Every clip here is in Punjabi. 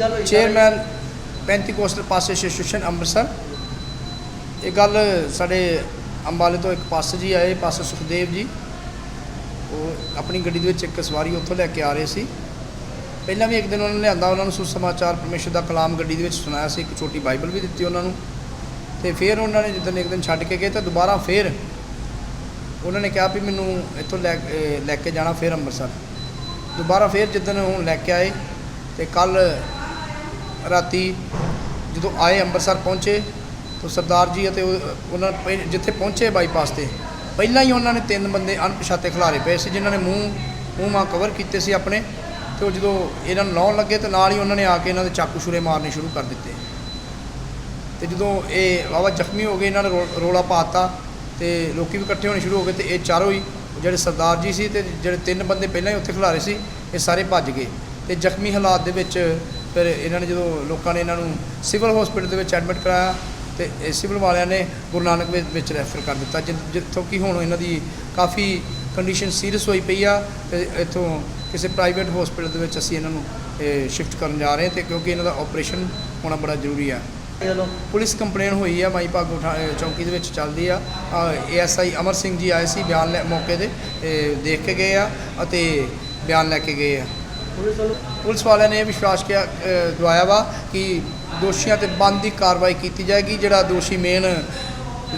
ਗੱਲ ਚੇਅਰਮੈਨ ਪੈਂਤੀਕੋਸਟਲ ਪਾਸ ਐਸੋਸੀਏਸ਼ਨ ਅੰਮ੍ਰਿਤਸਰ। ਇਹ ਗੱਲ ਸਾਡੇ ਅੰਬਾਲੇ ਤੋਂ ਇੱਕ ਪਾਸ ਜੀ ਆਏ ਪਾਸ ਸੁਖਦੇਵ ਜੀ। ਉਹ ਆਪਣੀ ਗੱਡੀ ਦੇ ਵਿੱਚ ਇੱਕ ਸਵਾਰੀ ਉੱਥੋਂ ਲੈ ਕੇ ਆ ਰਹੇ ਸੀ। ਪਹਿਲਾਂ ਵੀ ਇੱਕ ਦਿਨ ਉਹਨਾਂ ਨੇ ਲਿਆਂਦਾ, ਉਹਨਾਂ ਨੂੰ ਸੁਸਮਾਚਾਰ ਪਰਮੇਸ਼ਰ ਦਾ ਕਲਾਮ ਗੱਡੀ ਦੇ ਵਿੱਚ ਸੁਣਾਇਆ ਸੀ, ਇੱਕ ਛੋਟੀ ਬਾਈਬਲ ਵੀ ਦਿੱਤੀ ਉਹਨਾਂ ਨੂੰ। ਤੇ ਫਿਰ ਉਹਨਾਂ ਨੇ ਜਿੱਦਣ ਇੱਕ ਦਿਨ ਛੱਡ ਕੇ ਗਏ ਤਾਂ ਦੁਬਾਰਾ ਫਿਰ ਉਹਨਾਂ ਨੇ ਕਿਹਾ ਵੀ ਮੈਨੂੰ ਇੱਥੋਂ ਲੈ ਲੈ ਕੇ ਜਾਣਾ ਫਿਰ ਅੰਮ੍ਰਿਤਸਰ। ਦੁਬਾਰਾ ਫਿਰ ਜਿੱਦਣ ਹੁਣ ਲੈ ਕੇ ਆਏ ਤੇ ਕੱਲ ਰਾਤੀ ਜਦੋਂ ਆਏ ਅੰਮ੍ਰਿਤਸਰ ਪਹੁੰਚੇ, ਤਾਂ ਸਰਦਾਰ ਜੀ ਅਤੇ ਉਹਨਾਂ ਪਹਿ- ਜਿੱਥੇ ਪਹੁੰਚੇ ਬਾਈਪਾਸ ਤੇ, ਪਹਿਲਾਂ ਹੀ ਉਹਨਾਂ ਨੇ ਤਿੰਨ ਬੰਦੇ ਅਣਪਛਾਤੇ ਖਿਲਾਰੇ ਪਏ ਸੀ, ਜਿਨ੍ਹਾਂ ਨੇ ਮੂੰਹ ਮੂੰਹ ਮਾਂ ਕਵਰ ਕੀਤੇ ਸੀ ਆਪਣੇ, ਤੇ ਉਹ ਜਦੋਂ ਇਹਨਾਂ ਨੂੰ ਲਾਉਣ ਲੱਗੇ, ਤੇ ਨਾਲ ਹੀ ਉਹਨਾਂ ਨੇ ਆ ਕੇ ਇਹਨਾਂ ਦੇ ਚਾਕੂ ਛੁਰੇ ਮਾਰਨੇ ਸ਼ੁਰੂ ਕਰ ਦਿੱਤੇ। ਤੇ ਜਦੋਂ ਇਹ ਵਾਵਾ ਜ਼ਖਮੀ ਹੋ ਗਏ, ਇਹਨਾਂ ਨੇ ਰੋ- ਰੋਲਾ ਪਾਤਾ ਤੇ ਲੋਕੀ ਵੀ ਇਕੱਠੇ ਹੋਣੇ ਸ਼ੁਰੂ ਹੋ ਗਏ, ਤੇ ਇਹ ਚਾਰੋਂ ਹੀ ਜਿਹੜੇ ਸਰਦਾਰ ਜੀ ਸੀ ਤੇ ਜਿਹੜੇ ਤਿੰਨ ਬੰਦੇ ਪਹਿਲਾਂ ਹੀ ਉੱਥੇ ਖਿਲਾਰੇ ਸੀ, ਇਹ ਸਾਰੇ ਭੱਜ ਗਏ। ਤੇ ਜ਼ਖਮੀ ਹਾਲਾਤ ਦੇ ਵਿੱਚ ਫਿਰ ਇਹਨਾਂ ਨੇ ਜਦੋਂ ਲੋਕਾਂ ਨੇ ਇਹਨਾਂ ਨੂੰ ਸਿਵਲ ਹਸਪੀਟਲ ਦੇ ਵਿੱਚ ਐਡਮਿਟ ਕਰਾਇਆ ਤੇ ਇਹ ਸਿਵਲ ਵਾਲਿਆਂ ਨੇ ਗੁਰੂ ਨਾਨਕ ਵਿੱਚ- ਵਿੱਚ ਰੈਫਰ ਕਰ ਦਿੱਤਾ ਜਿ- ਜਿੱਥੋਂ ਕਿ ਹੁਣ ਇਹਨਾਂ ਦੀ ਕਾਫੀ ਕੰਡੀਸ਼ਨ ਸੀਰੀਅਸ ਹੋਈ ਪਈ ਆ ਤੇ ਇੱਥੋਂ ਕਿਸੇ ਪ੍ਰਾਈਵੇਟ ਹਸਪੀਟਲ ਦੇ ਵਿੱਚ ਅਸੀਂ ਇਹਨਾਂ ਨੂੰ ਸ਼ਿਫਟ ਕਰਨ ਜਾ ਰਹੇ ਹਾਂ ਤੇ ਕਿਉਂਕਿ ਇਹਨਾਂ ਦਾ ਆਪਰੇਸ਼ਨ ਹੋਣਾ ਬੜਾ ਜ਼ਰੂਰੀ ਆ। ਪੁਲਿਸ ਕੰਪਲੇਨ ਹੋਈ ਆ ਮਾਈ ਭਾਗੋ ਥਾ- ਅਹ ਚੌਂਕੀ ਦੇ ਵਿੱਚ ਚੱਲਦੀ ਆ। ਏਐਸਆਈ ਅਮਰ ਸਿੰਘ ਜੀ ਆਏ ਸੀ ਬਿਆਨ ਲੈ ਮੌਕੇ ਦੇ ਤੇ ਦੇਖ ਕੇ ਗਏ ਆ ਅਤੇ ਬਿਆਨ ਲੈ ਕੇ ਗਏ ਆ। ਪੁਲਿਸ ਵਾਲਿਆਂ ਨੇ ਇਹ ਵਿਸ਼ਵਾਸ ਕਿਹਾ, ਅਹ, ਦਵਾਇਆ ਵਾ ਕਿ ਦੋਸ਼ੀਆਂ ਤੇ ਬੰਦੀ ਕਾਰਵਾਈ ਕੀਤੀ ਜਾਏਗੀ, ਜਿਹੜਾ ਦੋਸ਼ੀ ਮੇਨ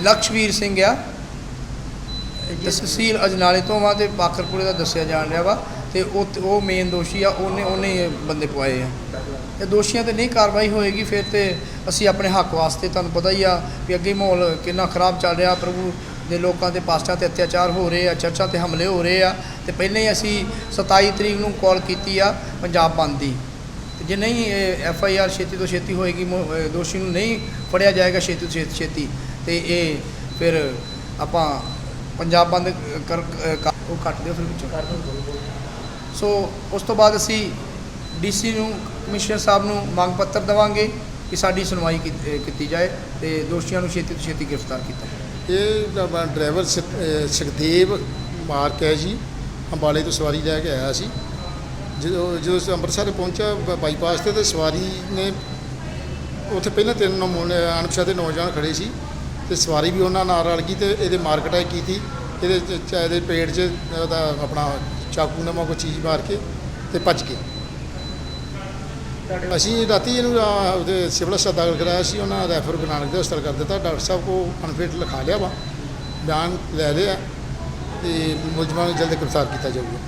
ਲਕਸ਼ਵੀਰ ਸਿੰਘ ਆ, ਤਹਿਸੀਲ ਅਜਨਾਲੇ ਤੋਂ ਵਾ ਤੇ ਬਾਕਰਪੁਰੇ ਦਾ ਦੱਸਿਆ ਜਾਣ ਰਿਹਾ ਵਾ ਤੇ ਉਹ ਉਹ ਮੇਨ ਦੋਸ਼ੀ ਆ, ਉਹਨੇ ਉਹਨੇ ਇਹ ਬੰਦੇ ਪਵਾਏ ਆ। ਤੇ ਦੋਸ਼ੀਆਂ ਤੇ ਨਹੀਂ ਕਾਰਵਾਈ ਹੋਏਗੀ, ਫਿਰ ਤੇ ਅਸੀਂ ਆਪਣੇ ਹੱਕ ਵਾਸਤੇ, ਤੁਹਾਨੂੰ ਪਤਾ ਹੀ ਆ ਵੀ ਅੱਗੇ ਮਾਹੌਲ ਕਿੰਨਾ ਖਰਾਬ ਚੱਲ ਰਿਹਾ, ਪ੍ਰਭੂ ਦੇ ਲੋਕਾਂ ਦੇ ਪਾਸਟਾਂ ਤੇ ਅਤਿਆਚਾਰ ਹੋ ਰਹੇ ਆ, ਚਰਚਾਂ ਤੇ ਹਮਲੇ ਹੋ ਰਹੇ ਆ, ਤੇ ਪਹਿਲਾਂ ਹੀ ਅਸੀਂ 27 ਤਰੀਕ ਨੂੰ ਕਾਲ ਕੀਤੀ ਆ ਪੰਜਾਬ ਬੰਦ ਦੀ। ਤੇ ਜੇ ਨਹੀਂ ਐਫ ਆਈ ਆਰ ਛੇਤੀ ਤੋਂ ਛੇਤੀ ਹੋਏਗੀ, ਮੋ- ਦੋਸ਼ੀ ਨੂੰ ਨਹੀਂ ਫੜਿਆ ਜਾਏਗਾ ਛੇਤੀ ਤੋਂ ਛੇਤੀ ਛੇਤੀ, ਤੇ ਇਹ ਫਿਰ ਆਪਾਂ ਪੰਜਾਬ ਬੰਦ ਕਰ ਉਹ ਕੱਟ ਦਿਓ ਫਿਰ ਵਿੱਚੋਂ। ਸੋ ਉਸ ਤੋਂ ਬਾਅਦ ਅਸੀਂ ਡੀਸੀ ਨੂੰ, ਕਮਿਸ਼ਨਰ ਸਾਹਿਬ ਨੂੰ ਮੰਗ ਪੱਤਰ ਦੇਵਾਂਗੇ ਕਿ ਸਾਡੀ ਸੁਣਵਾਈ ਕੀਤੀ ਜਾਏ ਤੇ ਦੋਸ਼ੀਆਂ ਨੂੰ ਛੇਤੀ ਤੋਂ ਛੇਤੀ ਗ੍ਰਿਫਤਾਰ ਕੀਤਾ ਜਾਏ ਇਹ ਡਰਾਈਵਰ ਸੁਖ- ਸੁਖਦੇਵ ਮਾਰਕ ਹੈ ਜੀ, ਅੰਬਾਲੇ ਤੋਂ ਸਵਾਰੀ ਲੈ ਕੇ ਆਇਆ ਸੀ। ਜਦੋਂ ਜਦੋਂ ਅੰਮ੍ਰਿਤਸਰ ਪਹੁੰਚਿਆ, ਬ- ਬਾਈਪਾਸ ਤੇ ਤੇ ਸਵਾਰੀ ਨੇ ਉੱਥੇ ਪਹਿਲਾਂ ਤਿੰਨ ਨਮੂਨੇ ਅਣਪਛਾਤੇ ਨੌਜਵਾਨ ਖੜੇ ਸੀ ਤੇ ਸਵਾਰੀ ਵੀ ਉਹਨਾਂ ਨਾਲ ਰਲ ਗਈ ਤੇ ਇਹਦੇ ਮਾਰਕਟ ਅਟੈਕ ਕੀਤੀ। ਇਹਦੇ ਚ- ਚ- ਇਹਦੇ ਪੇਟ 'ਚ ਉਹਦਾ ਆਪਣਾ ਚਾਕੂ ਨਾਮਾ ਕੋਈ ਚੀਜ਼ ਮਾਰ ਕੇ ਤੇ ਭੱਜ ਗਏ। ਅਸੀਂ ਰਾਤੀ ਇਹਨੂੰ ਉਹਦੇ ਸਿਵਲ ਹਸਪਤਾਲ ਦਾਖਲ ਕਰਾਇਆ ਸੀ, ਉਹਨਾਂ ਰੈਫਰ ਗੁਰੂ ਨਾਨਕ ਦੇ ਹਸਪਤਾਲ ਕਰ ਦਿੱਤਾ। ਡਾਕਟਰ ਸਾਹਿਬ ਕੋ ਅਨਫਿਟ ਲਿਖਾ ਲਿਆ ਵਾ, ਬਿਆਨ ਲੈ ਲਿਆ, ਤੇ ਮੁਲਜ਼ਮਾਂ ਨੂੰ ਜਲਦ ਗ੍ਰਿਫਤਾਰ ਕੀਤਾ ਜਾਊਗਾ।